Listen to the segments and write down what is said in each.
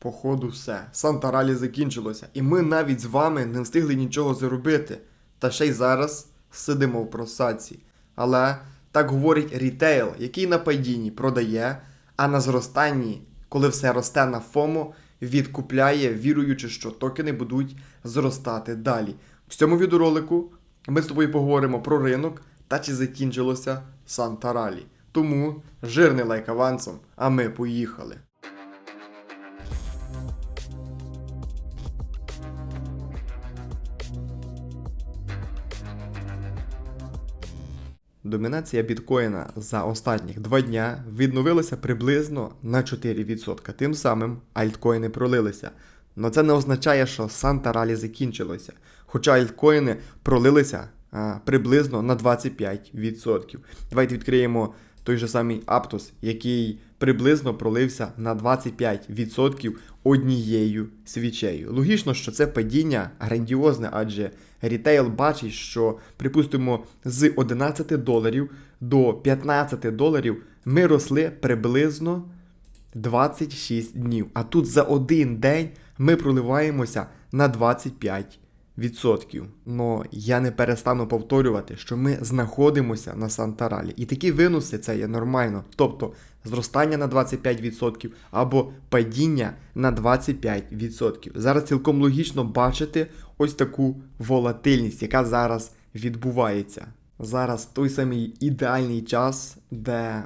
Походу, все. Санта Ралі закінчилося. І ми навіть з вами не встигли нічого заробити. Та ще й зараз сидимо в просадці. Але так говорить рітейл, який на падінні продає, а на зростанні, коли все росте на ФОМО, відкупляє, віруючи, що токени будуть зростати далі. В цьому відеоролику ми з тобою поговоримо про ринок та чи закінчилося Санта Ралі. Тому жирний лайк авансом, а ми поїхали. Домінація біткоїна за останніх два дня відновилася приблизно на 4%. Тим самим альткоїни пролилися. Но це не означає, що Санта Ралі закінчилося. Хоча альткоїни пролилися а, приблизно на 25%. Давайте відкриємо той же самий Aptos, який приблизно пролився на 25% однією свічею. Логічно, що це падіння грандіозне, адже рітейл бачить, що, припустимо, з 11 доларів до 15 доларів ми росли приблизно 26 днів. А тут за один день ми проливаємося на 25%. Но я не перестану повторювати, що ми знаходимося на Сантаралі. І такі винуси це є нормально. Тобто зростання на 25% або падіння на 25%. Зараз цілком логічно бачити ось таку волатильність, яка зараз відбувається. Зараз той самий ідеальний час, де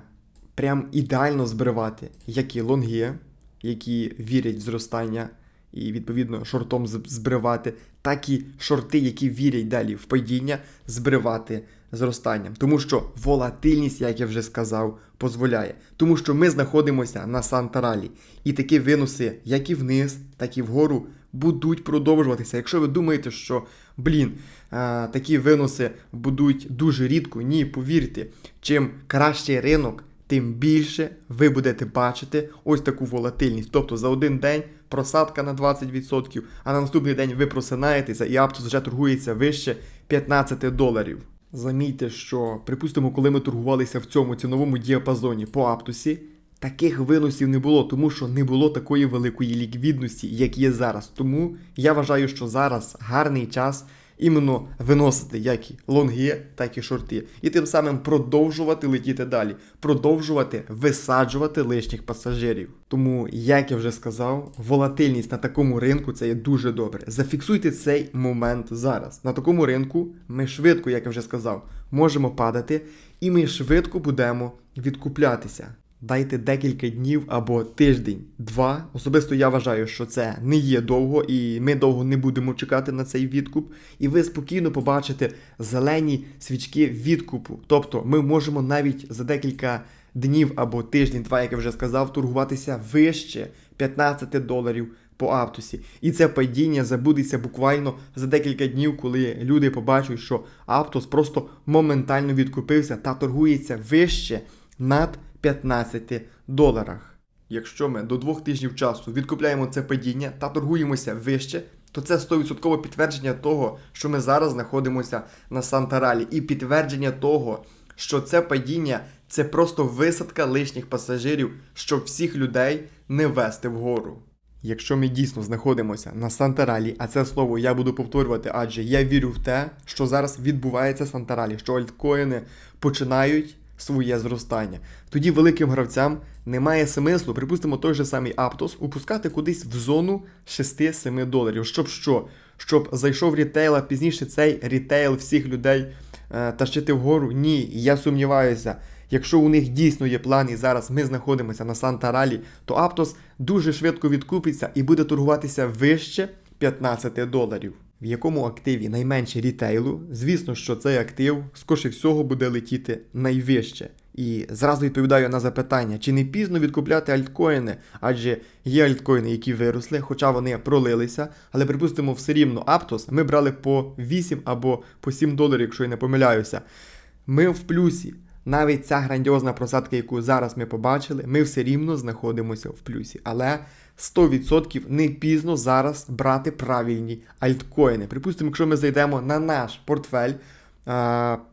прям ідеально збривати як і лонги, які вірять в зростання, і відповідно шортом збривати, так і шорти, які вірять далі в падіння, збривати зростанням. Тому що волатильність, як я вже сказав, дозволяє. Тому що ми знаходимося на Сантаралі. І такі винуси, як і вниз, так і вгору, будуть продовжуватися. Якщо ви думаєте, що блін, а, такі винуси будуть дуже рідко, ні, повірте, чим кращий ринок, тим більше ви будете бачити ось таку волатильність. Тобто за один день просадка на 20%, а на наступний день ви просинаєтеся і Аптус вже торгується вище 15 доларів. Замітьте, що, припустимо, коли ми торгувалися в цьому ціновому діапазоні по Аптусі, таких виносів не було, тому що не було такої великої ліквідності, як є зараз. Тому я вважаю, що зараз гарний час іменно виносити як і лонги, так і шорти, і тим самим продовжувати летіти далі, продовжувати висаджувати лишніх пасажирів. Тому, як я вже сказав, волатильність на такому ринку це є дуже добре. Зафіксуйте цей момент зараз. На такому ринку ми швидко, як я вже сказав, можемо падати, і ми швидко будемо відкуплятися. Дайте декілька днів або тиждень, два. Особисто я вважаю, що це не є довго, і ми довго не будемо чекати на цей відкуп. І ви спокійно побачите зелені свічки відкупу. Тобто ми можемо навіть за декілька днів або тиждень, два, як я вже сказав, торгуватися вище 15 доларів по Аптусі. І це падіння забудеться буквально за декілька днів, коли люди побачать, що Аптос просто моментально відкупився та торгується вище над 15 доларах. Якщо ми до двох тижнів часу відкупляємо це падіння та торгуємося вище, то це 100% підтвердження того, що ми зараз знаходимося на Сантаралі, і підтвердження того, що це падіння це просто висадка лишніх пасажирів, щоб всіх людей не вести вгору. Якщо ми дійсно знаходимося на Сантаралі, а це слово я буду повторювати, адже я вірю в те, що зараз відбувається Сантаралі, що альткоїни починають своє зростання. Тоді великим гравцям немає смислу, припустимо, той же самий Aptos, упускати кудись в зону 6-7 доларів. Щоб що? Щоб зайшов рітейл, а пізніше цей рітейл всіх людей е, тащити вгору? Ні, я сумніваюся. Якщо у них дійсно є план і зараз ми знаходимося на Санта-Ралі, то Aptos дуже швидко відкупиться і буде торгуватися вище 15 доларів. В якому активі найменше рітейлу, звісно, що цей актив скоріше всього буде летіти найвище. І зразу відповідаю на запитання, чи не пізно відкупляти альткоїни, адже є альткоїни, які виросли, хоча вони пролилися, але припустимо, все рівно Aptos ми брали по 8 або по 7 доларів, якщо я не помиляюся. Ми в плюсі. Навіть ця грандіозна просадка, яку зараз ми побачили, ми все рівно знаходимося в плюсі. Але 100% не пізно зараз брати правильні альткоїни. Припустимо, якщо ми зайдемо на наш портфель,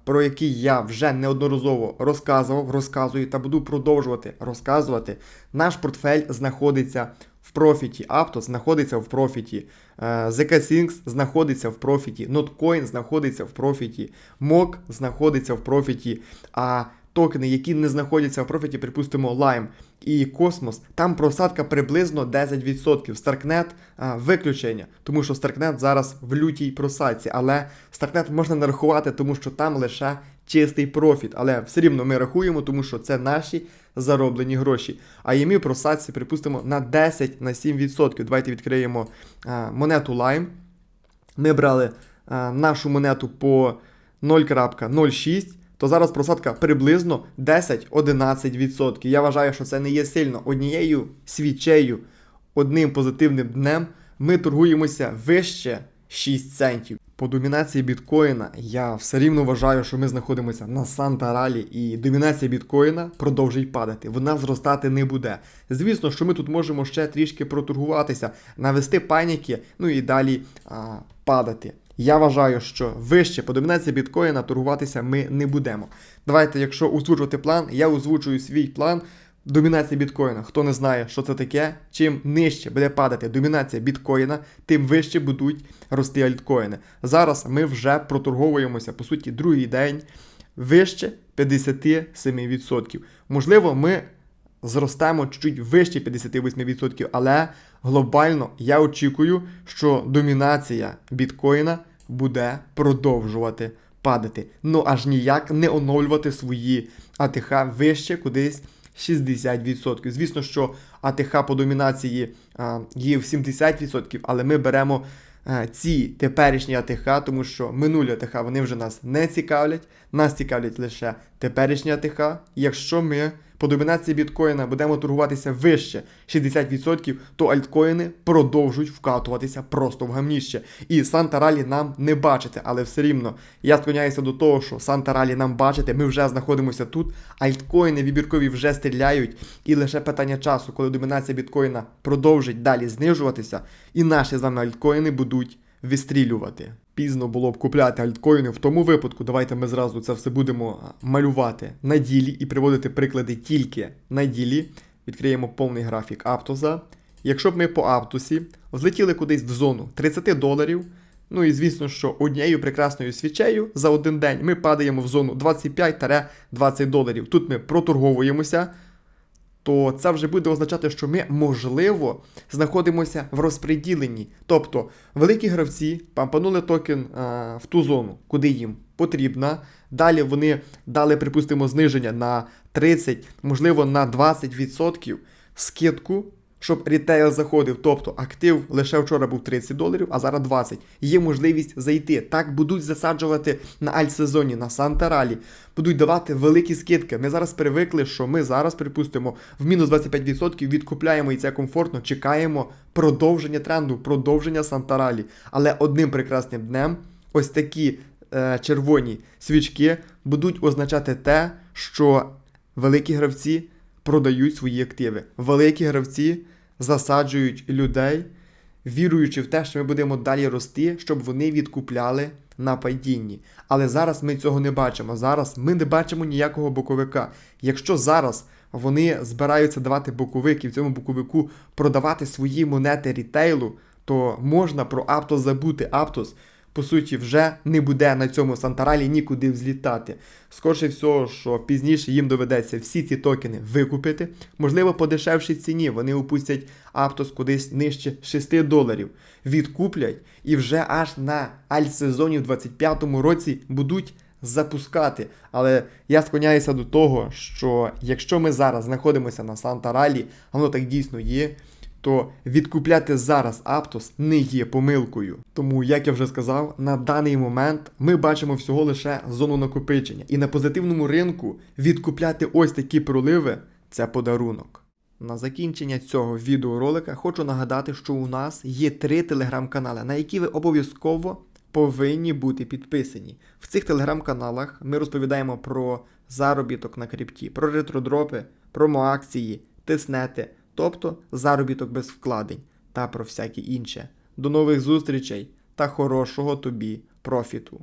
про який я вже неодноразово розказував, розказую та буду продовжувати розказувати, наш портфель знаходиться в профіті, Aptos знаходиться в профіті, е, ZK знаходиться в профіті, Notcoin знаходиться в профіті, MOC знаходиться в профіті, а токени, які не знаходяться в профіті, припустимо, Lime і Cosmos, там просадка приблизно 10%. Starknet а, виключення, тому що Starknet зараз в лютій просадці, але Starknet можна не рахувати, тому що там лише чистий профіт. Але все рівно ми рахуємо, тому що це наші зароблені гроші. А є ми в просадці, припустимо, на 10 на 7%. Давайте відкриємо монету Lime. Ми брали нашу монету по 0.06 то зараз просадка приблизно 10-11%. Я вважаю, що це не є сильно. Однією свічею, одним позитивним днем ми торгуємося вище 6 центів. По домінації біткоїна я все рівно вважаю, що ми знаходимося на Санта Ралі, і домінація біткоїна продовжить падати. Вона зростати не буде. Звісно, що ми тут можемо ще трішки проторгуватися, навести паніки, ну і далі а, падати. Я вважаю, що вище по домінації біткоїна торгуватися ми не будемо. Давайте, якщо озвучувати план, я озвучую свій план домінації біткоїна. Хто не знає, що це таке, чим нижче буде падати домінація біткоїна, тим вище будуть рости альткоїни. Зараз ми вже проторговуємося, по суті, другий день вище 57%. Можливо, ми зростемо чуть вище 58%, але глобально я очікую, що домінація біткоїна буде продовжувати падати. Ну аж ніяк не оновлювати свої АТХ вище кудись 60%. Звісно, що АТХ по домінації а, є в 70%, але ми беремо а, ці теперішні АТХ, тому що минулі АТХ вони вже нас не цікавлять. Нас цікавлять лише теперішні АТХ. Якщо ми по домінації біткоїна будемо торгуватися вище 60%, то альткоїни продовжують вкатуватися просто в гамніще. І Санта Ралі нам не бачите, але все рівно я склоняюся до того, що Санта Ралі нам бачите, ми вже знаходимося тут. Альткоїни вибіркові вже стріляють, і лише питання часу, коли домінація біткоїна продовжить далі знижуватися, і наші з вами альткоїни будуть вистрілювати. Пізно було б купляти альткоїни. В тому випадку, давайте ми зразу це все будемо малювати на ділі і приводити приклади тільки на ділі. Відкриємо повний графік Аптоса. Якщо б ми по Аптосі взлетіли кудись в зону 30 доларів, ну і звісно, що однією прекрасною свічею за один день ми падаємо в зону 25-20 доларів. Тут ми проторговуємося то це вже буде означати, що ми, можливо, знаходимося в розпреділенні. Тобто великі гравці пампанули токен а, в ту зону, куди їм потрібна. Далі вони дали, припустимо, зниження на 30, можливо, на 20% скидку щоб рітейл заходив. Тобто актив лише вчора був 30 доларів, а зараз 20. Є можливість зайти. Так будуть засаджувати на альтсезоні, на Санта-Ралі, будуть давати великі скидки. Ми зараз привикли, що ми зараз, припустимо, в мінус 25% відкупляємо і це комфортно, чекаємо продовження тренду, продовження Санта-Ралі. Але одним прекрасним днем ось такі е, червоні свічки будуть означати те, що великі гравці продають свої активи. Великі гравці засаджують людей, віруючи в те, що ми будемо далі рости, щоб вони відкупляли на падінні. Але зараз ми цього не бачимо. Зараз ми не бачимо ніякого боковика. Якщо зараз вони збираються давати боковик і в цьому боковику продавати свої монети рітейлу, то можна про Аптос забути. Аптос по суті, вже не буде на цьому Сантаралі нікуди взлітати. Скорше всього, що пізніше їм доведеться всі ці токени викупити. Можливо, по дешевшій ціні вони опустять Аптос кудись нижче 6 доларів. Відкуплять і вже аж на альтсезоні в 25-му році будуть. Запускати, але я склоняюся до того, що якщо ми зараз знаходимося на Санта Ралі, воно так дійсно є, то відкупляти зараз Аптос не є помилкою. Тому, як я вже сказав, на даний момент ми бачимо всього лише зону накопичення. І на позитивному ринку відкупляти ось такі проливи це подарунок. На закінчення цього відеоролика хочу нагадати, що у нас є три телеграм-канали, на які ви обов'язково повинні бути підписані. В цих телеграм-каналах ми розповідаємо про заробіток на крипті, про ретродропи, промоакції, тиснети тобто заробіток без вкладень та про всяке інше. До нових зустрічей та хорошого тобі профіту!